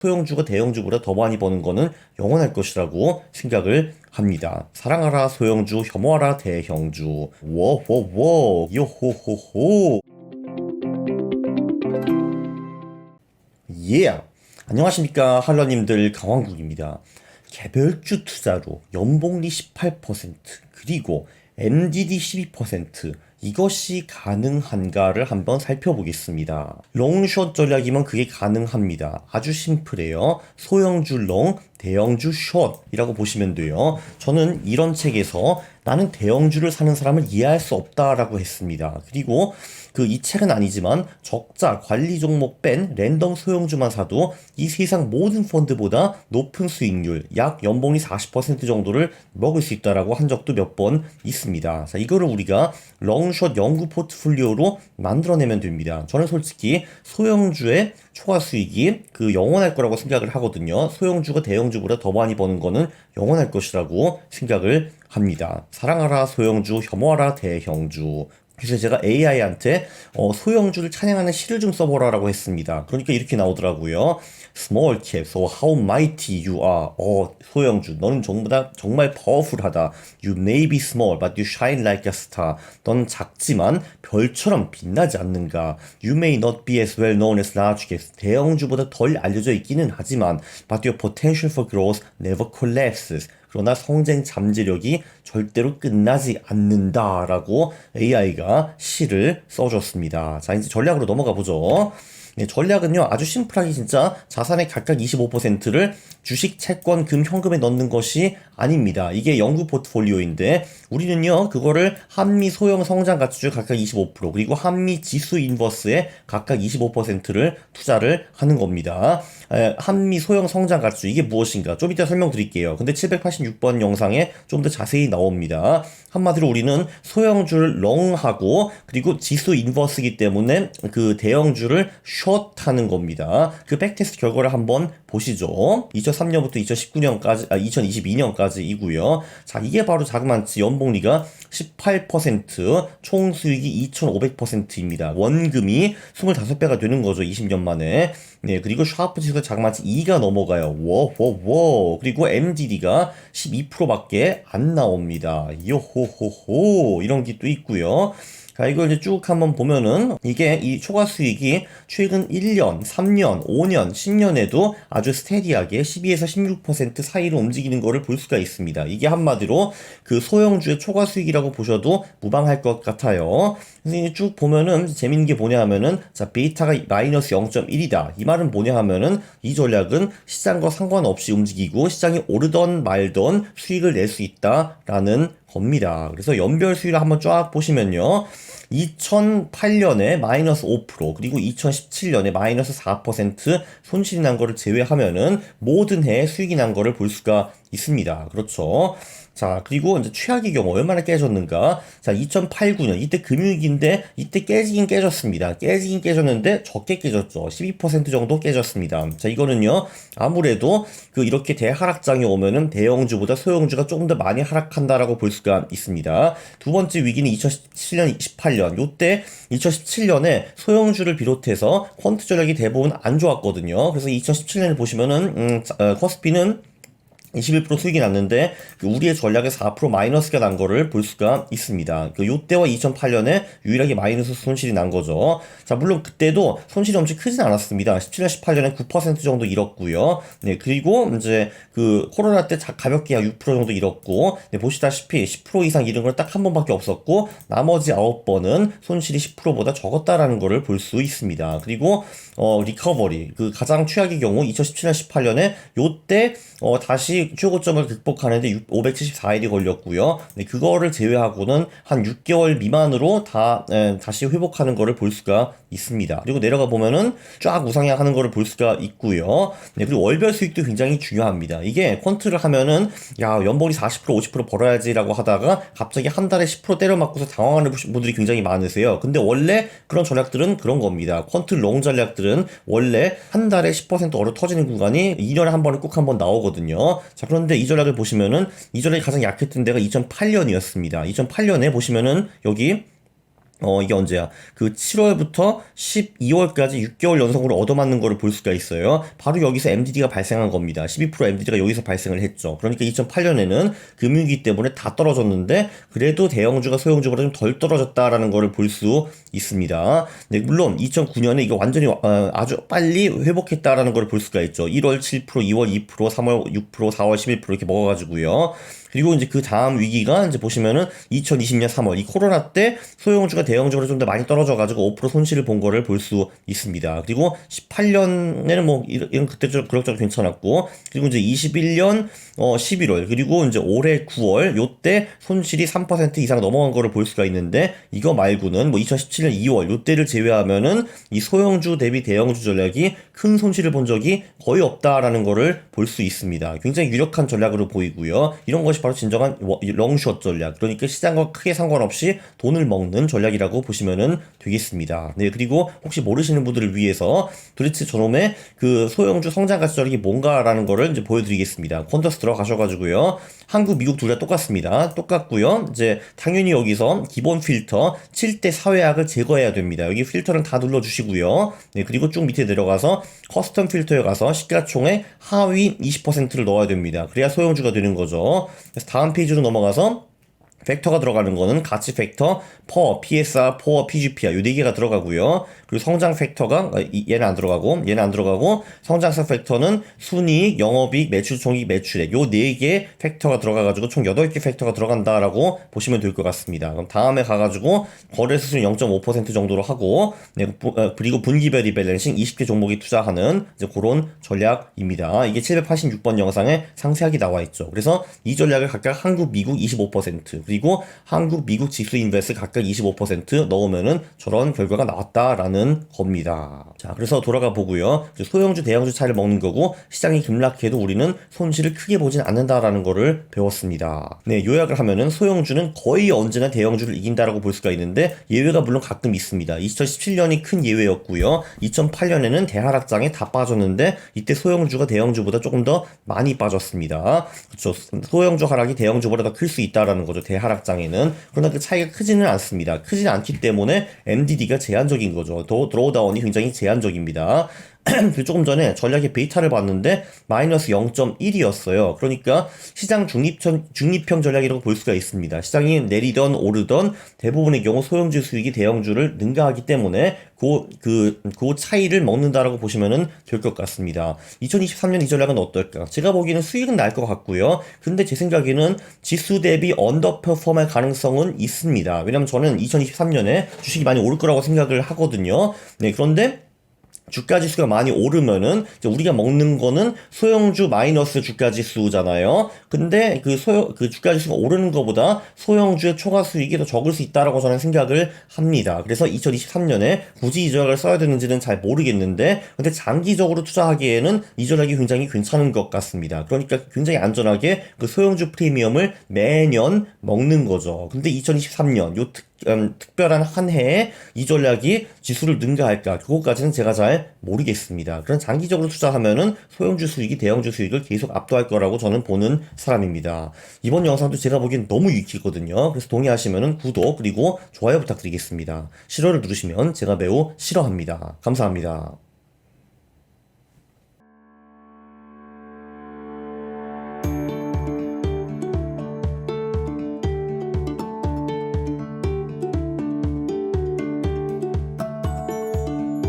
소형주가 대형주보다 더 많이 버는 거는 영원할 것이라고 생각을 합니다. 사랑하라 소형주, 혐오하라 대형주. 워워워 요호호호. 예. Yeah. 안녕하십니까 할러님들 강왕국입니다. 개별주 투자로 연봉리 18% 그리고 MDD 12% 이것이 가능한가를 한번 살펴보겠습니다. 롱숏 전략이면 그게 가능합니다. 아주 심플해요. 소형주 롱, 대형주 숏이라고 보시면 돼요. 저는 이런 책에서 나는 대형주를 사는 사람을 이해할 수 없다라고 했습니다. 그리고 그 이 책은 아니지만 적자 관리 종목 뺀 랜덤 소형주만 사도 이 세상 모든 펀드보다 높은 수익률 약 연봉이 40% 정도를 먹을 수 있다라고 한 적도 몇 번 있습니다. 자, 이거를 우리가 롱숏 연구 포트폴리오로 만들어내면 됩니다. 저는 솔직히 소형주의 초과 수익이 그 영원할 거라고 생각을 하거든요. 소형주가 대형주보다 더 많이 버는 거는 영원할 것이라고 생각을 합니다. 사랑하라 소형주, 혐오하라 대형주. 그래서 제가 AI한테 어, 소형주를 찬양하는 시를 좀 써보라라고 했습니다. 그러니까 이렇게 나오더라고요. Small cap, so how mighty you are. 어, 소형주, 너는 다 정말 파워풀하다. You may be small, but you shine like a star. 넌 작지만 별처럼 빛나지 않는가. You may not be as well known as large caps. 대형주보다 덜 알려져 있기는 하지만, but your potential for growth never collapses. 그러나 성장 잠재력이 절대로 끝나지 않는다라고 AI가 시를 써줬습니다. 자, 이제 전략으로 넘어가 보죠. 네, 전략은요, 아주 심플하게 진짜 자산의 각각 25%를 주식, 채권, 금, 현금에 넣는 것이 아닙니다. 이게 연구 포트폴리오인데, 우리는요, 그거를 한미 소형 성장 가치주 각각 25%, 그리고 한미 지수 인버스에 각각 25%를 투자를 하는 겁니다. 에, 한미 소형 성장 가치주, 이게 무엇인가? 좀 이따 설명드릴게요. 근데 786번 영상에 좀 더 자세히 나옵니다. 한마디로 우리는 소형주를 롱하고, 그리고 지수 인버스이기 때문에 그 대형주를 숏하는 겁니다. 그 백테스트 결과를 한번 보시죠. 2003년부터 2019년까지, 아, 2022년까지이고요. 자, 이게 바로 자그만치 연봉리가 18%, 총 수익이 2,500%입니다. 원금이 25배가 되는 거죠. 20년 만에. 네, 그리고 샤프 지수가 자그마치 2가 넘어가요. 워, 워, 워. 그리고 MDD가 12%밖에 안 나옵니다. 요호호호. 이런 게 또 있고요. 자, 이걸 이제 쭉 한번 보면은 이게 이 초과 수익이 최근 1년, 3년, 5년, 10년에도 아주 스테디하게 12에서 16% 사이로 움직이는 것을 볼 수가 있습니다. 이게 한마디로 그 소형주의 초과 수익이라고 보셔도 무방할 것 같아요. 그래서 쭉 보면은 재밌는 게 뭐냐 하면은 자, 베이타가 마이너스 0.1이다. 이 말은 뭐냐 하면은 이 전략은 시장과 상관없이 움직이고 시장이 오르던 말던 수익을 낼 수 있다라는 겁니다. 그래서 연별 수익을 한번 쫙 보시면요. 2008년에 마이너스 5% 그리고 2017년에 마이너스 4% 손실이 난 거를 제외하면은 모든 해에 수익이 난 거를 볼 수가 있습니다. 그렇죠. 자, 그리고 이제 최악의 경우 얼마나 깨졌는가? 자, 2008, 9년 이때 금융위기인데 이때 깨지긴 깨졌습니다. 깨지긴 깨졌는데 적게 깨졌죠. 12% 정도 깨졌습니다. 자, 이거는요. 아무래도 그 이렇게 대하락장이 오면은 대형주보다 소형주가 조금 더 많이 하락한다라고 볼 수가 있습니다. 두 번째 위기는 2017년, 18년. 요때 2017년에 소형주를 비롯해서 퀀트 전략이 대부분 안 좋았거든요. 그래서 2017년을 보시면은 음, 어, 코스피는 21% 수익이 났는데 그 우리의 전략에 4% 마이너스가 난 거를 볼 수가 있습니다. 그 요때와 2008년에 유일하게 마이너스 손실이 난 거죠. 자 물론 그때도 손실이 엄청 크진 않았습니다. 17년, 18년에 9% 정도 잃었고요. 네 그리고 이제 그 코로나 때 가볍게 약 6% 정도 잃었고 네, 보시다시피 10% 이상 잃은 걸딱한 번밖에 없었고 나머지 9번은 손실이 10%보다 적었다라는 거를 볼 수 있습니다. 그리고 어 리커버리 그 가장 최악의 경우 2017년, 18년에 요때 어 다시 최고점을 극복하는데 574일이 걸렸고요. 네, 그거를 제외하고는 한 6개월 미만으로 다 에, 다시 회복하는 거를 볼 수가 있습니다. 그리고 내려가 보면은 쫙 우상향하는 거를 볼 수가 있고요. 네, 그리고 월별 수익도 굉장히 중요합니다. 이게 퀀트를 하면은 야 연봉이 40% 50% 벌어야지라고 하다가 갑자기 한 달에 10% 때려 맞고서 당황하는 분들이 굉장히 많으세요. 근데 원래 그런 전략들은 그런 겁니다. 퀀트 롱 전략들은 원래 한 달에 10% 얼어 터지는 구간이 2년에 한 번에 꼭한 번 나오거든요. 자 그런데 이 전략을 보시면은 이 전략이 가장 약했던 데가 2008년이었습니다. 2008년에 보시면은 여기 어, 이게 언제야? 그 7월부터 12월까지 6개월 연속으로 얻어맞는 거를 볼 수가 있어요. 바로 여기서 MDD가 발생한 겁니다. 12% MDD가 여기서 발생을 했죠. 그러니까 2008년에는 금융위기 때문에 다 떨어졌는데 그래도 대형주가 소형주보다 좀 덜 떨어졌다라는 거를 볼 수 있습니다. 네, 물론 2009년에 이거 완전히 어, 아주 빨리 회복했다라는 걸 볼 수가 있죠. 1월 7%, 2월 2%, 3월 6%, 4월 11% 이렇게 먹어가지고요. 그리고 이제 그 다음 위기가 이제 보시면은 2020년 3월 이 코로나 때 소형주가 대형주로 좀더 많이 떨어져가지고 5% 손실을 본 거를 볼 수 있습니다. 그리고 18년에는 뭐 이런, 이런 그때 좀 그럭저럭 괜찮았고 그리고 이제 21년 어 11월 그리고 이제 올해 9월 요때 손실이 3% 이상 넘어간 거를 볼 수가 있는데 이거 말고는 뭐 2017년 2월 요때를 제외하면은 이 소형주 대비 대형주 전략이 큰 손실을 본 적이 거의 없다라는 거를 볼수 있습니다. 굉장히 유력한 전략으로 보이고요. 이런 것이 바로 진정한 롱숏 전략. 그러니까 시장과 크게 상관없이 돈을 먹는 전략이라고 보시면은 되겠습니다. 네, 그리고 혹시 모르시는 분들을 위해서 도대체 저놈의 그 소형주 성장 가치 전략이 뭔가라는 거를 이제 보여드리겠습니다. 콘더스 들어가셔가지고요. 한국, 미국 둘 다 똑같습니다. 똑같고요. 이제 당연히 여기서 기본 필터 7대 사회학을 제거해야 됩니다. 여기 필터는 다 눌러주시고요. 네, 그리고 쭉 밑에 내려가서 커스텀 필터에 가서 시가총액 하위 20%를 넣어야 됩니다. 그래야 소형주가 되는 거죠. 그래서 다음 페이지로 넘어가서 팩터가 들어가는 거는 가치 팩터, 퍼, PSR, 포어, PGPR 요네 개가 들어가고요. 그리고 성장 팩터가 아, 얘는 안 들어가고 얘는 안 들어가고 성장성 팩터는 순이익, 영업이익, 매출 총익, 매출액 요 네 개 팩터가 들어가 가지고 총 8개 팩터가 들어간다라고 보시면 될 것 같습니다. 그럼 다음에 가 가지고 거래 수수료 0.5% 정도로 하고 네, 어, 그리고 분기별 리밸런싱 20개 종목에 투자하는 이제 그런 전략입니다. 이게 786번 영상에 상세하게 나와 있죠. 그래서 이 전략을 각각 한국, 미국 25% 그리고 한국, 미국 지수 인베스 각각 25% 넣으면은 저런 결과가 나왔다라는 겁니다. 자, 그래서 돌아가 보고요. 소형주, 대형주 차이를 먹는 거고 시장이 급락해도 우리는 손실을 크게 보진 않는다라는 거를 배웠습니다. 네, 요약을 하면은 소형주는 거의 언제나 대형주를 이긴다라고 볼 수가 있는데 예외가 물론 가끔 있습니다. 2017년이 큰 예외였고요. 2008년에는 대하락장에 다 빠졌는데 이때 소형주가 대형주보다 조금 더 많이 빠졌습니다. 그렇죠. 소형주 하락이 대형주보다 더 클 수 있다라는 거죠. 대 하락장에는 그러나 그 차이가 크지는 않습니다. 크지는 않기 때문에 MDD가 제한적인 거죠. 더 드로우다운이 굉장히 제한적입니다. 그 조금 전에 전략의 베이타를 봤는데 마이너스 0.1이었어요. 그러니까 시장 중립형, 중립형 전략이라고 볼 수가 있습니다. 시장이 내리던 오르던 대부분의 경우 소형주 수익이 대형주를 능가하기 때문에 그, 그, 그 차이를 먹는다라고 보시면은 될것 같습니다. 2023년 이 전략은 어떨까? 제가 보기에는 수익은 날 것 같고요. 근데 제 생각에는 지수 대비 언더퍼폼할 가능성은 있습니다. 왜냐면 저는 2023년에 주식이 많이 오를 거라고 생각을 하거든요. 네, 그런데 주가 지수가 많이 오르면은 우리가 먹는 거는 소형주 마이너스 주가 지수잖아요. 근데 그 소형 그 주가 지수가 오르는 것보다 소형주의 초과 수익이 더 적을 수 있다라고 저는 생각을 합니다. 그래서 2023년에 굳이 이 전략을 써야 되는지는 잘 모르겠는데 근데 장기적으로 투자하기에는 이 전략이 굉장히 괜찮은 것 같습니다. 그러니까 굉장히 안전하게 그 소형주 프리미엄을 매년 먹는 거죠. 근데 2023년 요 특, 음, 특별한 한 해에 이 전략이 지수를 능가할까 그것까지는 제가 잘 모르겠습니다. 그런 장기적으로 투자하면은 소형주 수익이 대형주 수익을 계속 압도할 거라고 저는 보는 사람입니다. 이번 영상도 제가 보기엔 너무 유익했거든요. 그래서 동의하시면은 구독 그리고 좋아요 부탁드리겠습니다. 싫어를 누르시면 제가 매우 싫어합니다. 감사합니다.